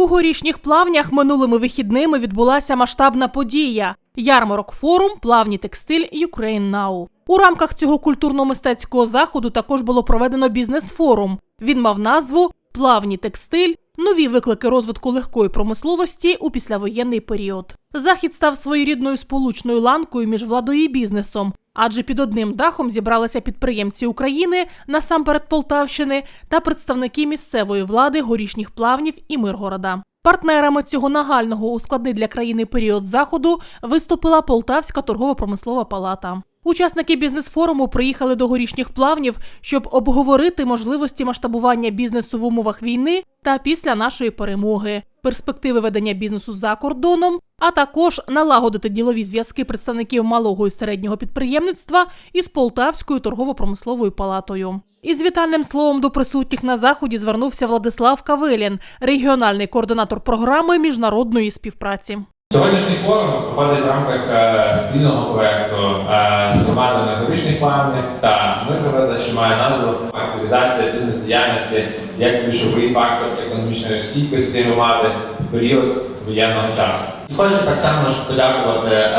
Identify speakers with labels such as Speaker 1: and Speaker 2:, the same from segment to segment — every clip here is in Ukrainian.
Speaker 1: У горішніх плавнях минулими вихідними відбулася масштабна подія ярмарок форум Плавні текстиль Ukraine Now». У рамках цього культурно-мистецького заходу також було проведено бізнес-форум. Він мав назву Плавні текстиль. Нові виклики розвитку легкої промисловості у післявоєнний період. Захід став своєрідною сполучною ланкою між владою і бізнесом, адже під одним дахом зібралися підприємці України, насамперед Полтавщини, та представники місцевої влади горішніх плавнів і Миргорода. Партнерами цього нагального у складний для країни період заходу виступила Полтавська торгово-промислова палата. Учасники бізнес-форуму приїхали до горішніх плавнів, щоб обговорити можливості масштабування бізнесу в умовах війни та після нашої перемоги, перспективи ведення бізнесу за кордоном, а також налагодити ділові зв'язки представників малого і середнього підприємництва із Полтавською торгово-промисловою палатою. Із вітальним словом до присутніх на заході звернувся Владислав Кавилін, регіональний координатор програми міжнародної співпраці.
Speaker 2: Сьогоднішній форум проходить в рамках е, спільного проекту е, з командами горішніх плавних та Миргорода, що має назву активізація бізнес-діяльності як ключовий фактор економічної стійкості громади в період воєнного часу. І хочу так само подякувати е,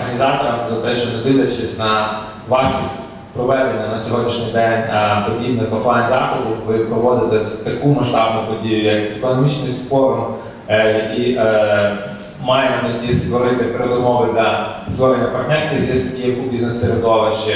Speaker 2: організаторам за те, що не дивлячись на важкість проведення на сьогоднішній день подібних офлайн заходів, ви проводите таку масштабну подію, як економічний форум, який е, має на створити передумови для створення партнерських зв'язків у бізнес-середовищі.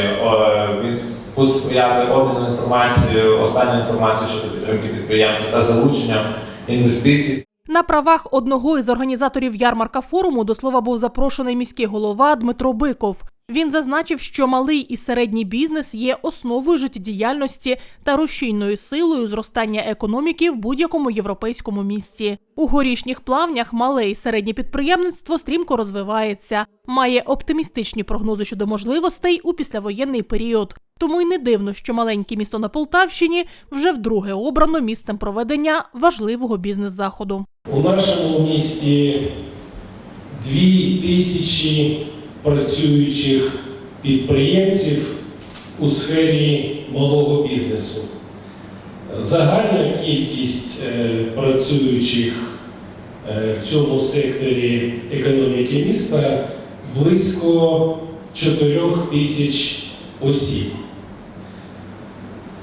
Speaker 2: будуть сприяти обміну інформацією, останню інформацію щодо підтримки підприємців та залученням інвестицій.
Speaker 1: На правах одного із організаторів ярмарка форуму до слова був запрошений міський голова Дмитро Биков. Він зазначив, що малий і середній бізнес є основою життєдіяльності та рушійною силою зростання економіки в будь-якому європейському місті. У горішніх плавнях мале і середнє підприємництво стрімко розвивається, має оптимістичні прогнози щодо можливостей у післявоєнний період. Тому й не дивно, що маленьке місто на Полтавщині вже вдруге обрано місцем проведення важливого бізнес-заходу.
Speaker 3: У нашому місті дві тисячі працюючих підприємців у сфері малого бізнесу. Загальна кількість е, працюючих е, в цьому секторі економіки міста близько 4 тисяч осіб.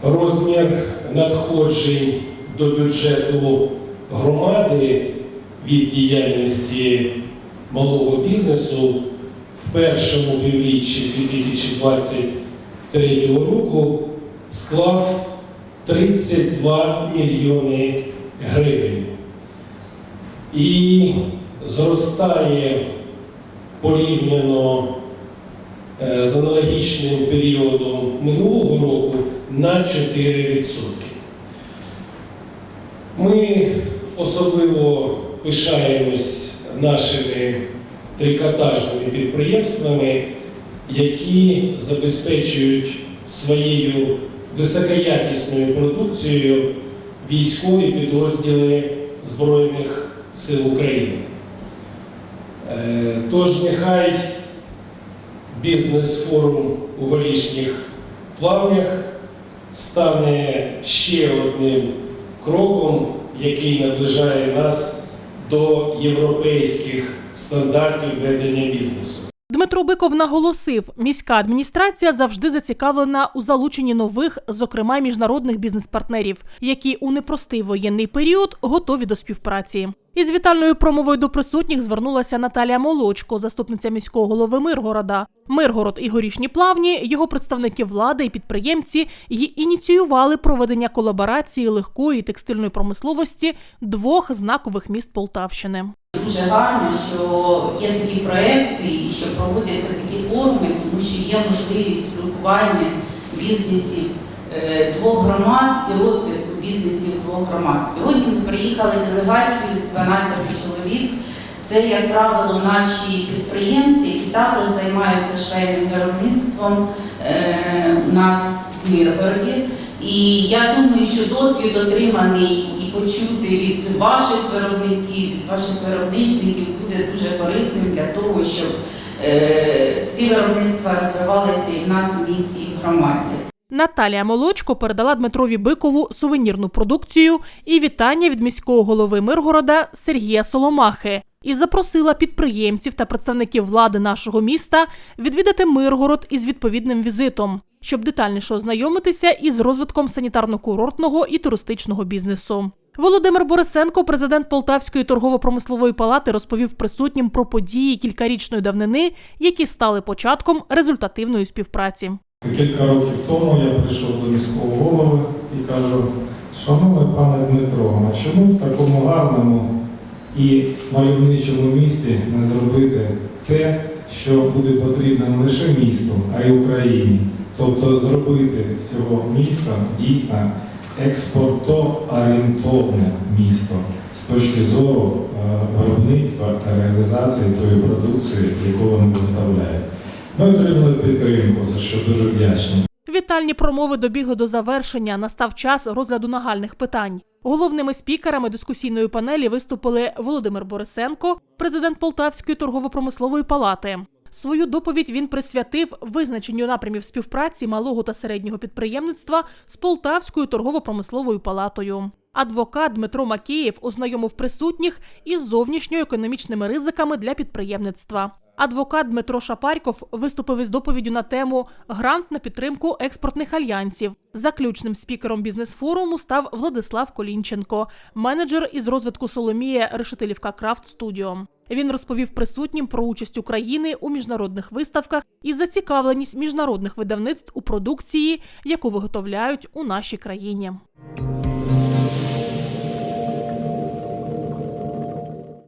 Speaker 3: Розмір надходжень до бюджету громади від діяльності малого бізнесу першому півріччі 2023 року склав 32 мільйони гривень і зростає порівняно е, з аналогічним періодом минулого року на 4%. Ми особливо пишаємось нашими трикотажними підприємствами, які забезпечують своєю високоякісною продукцією військові підрозділи Збройних сил України. Е, Тож нехай бізнес-форум у горішніх плавнях стане ще одним кроком, який наближає нас до європейських стандартів ведення бізнесу.
Speaker 1: Дмитро Биков наголосив, міська адміністрація завжди зацікавлена у залученні нових, зокрема міжнародних бізнес-партнерів, які у непростий воєнний період готові до співпраці. Із вітальною промовою до присутніх звернулася Наталія Молочко, заступниця міського голови Миргорода. Миргород і горішні плавні, його представники влади і підприємці й ініціювали проведення колаборації легкої текстильної промисловості двох знакових міст Полтавщини.
Speaker 4: Дуже гарно, що є такі проекти і що проводяться такі форуми, тому що є можливість спілкування бізнесів двох громад і розвитку бізнесів двох громад. Сьогодні ми приїхали делегацією з 12 чоловік. Це, як правило, наші підприємці, які також займаються швейним виробництвом е, у нас в Миргороді. І я думаю, що досвід отриманий і почути від ваших виробників, від ваших виробничників буде дуже корисним для того, щоб е, ці виробництва розвивалися і в нас в місті, і в громаді.
Speaker 1: Наталія Молочко передала Дмитрові Бикову сувенірну продукцію і вітання від міського голови Миргорода Сергія Соломахи і запросила підприємців та представників влади нашого міста відвідати Миргород із відповідним візитом, щоб детальніше ознайомитися із розвитком санітарно-курортного і туристичного бізнесу. Володимир Борисенко, президент Полтавської торгово-промислової палати, розповів присутнім про події кількарічної давнини, які стали початком результативної співпраці.
Speaker 5: Кілька років тому я прийшов до міського голови і кажу, шановний пане Дмитро, а чому в такому гарному і мальовничому місті не зробити те, що буде потрібно не лише місту, а й Україні? Тобто зробити з цього міста дійсно експортоорієнтовне місто з точки зору е, виробництва та реалізації тої продукції, яку вони виготовляють. Ми отримали підтримку, за що дуже вдячні.
Speaker 1: Вітальні промови добігли до завершення. Настав час розгляду нагальних питань. Головними спікерами дискусійної панелі виступили Володимир Борисенко, президент Полтавської торгово-промислової палати. Свою доповідь він присвятив визначенню напрямів співпраці малого та середнього підприємництва з Полтавською торгово-промисловою палатою. Адвокат Дмитро Макеєв ознайомив присутніх із зовнішньоекономічними ризиками для підприємництва. Адвокат Дмитро Шапарьков виступив із доповіддю на тему Грант на підтримку експортних альянсів. Заключним спікером бізнес-форуму став Владислав Колінченко, менеджер із розвитку Соломія Решетилівка Крафт Студіо. Він розповів присутнім про участь України у міжнародних виставках і зацікавленість міжнародних видавництв у продукції, яку виготовляють у нашій країні.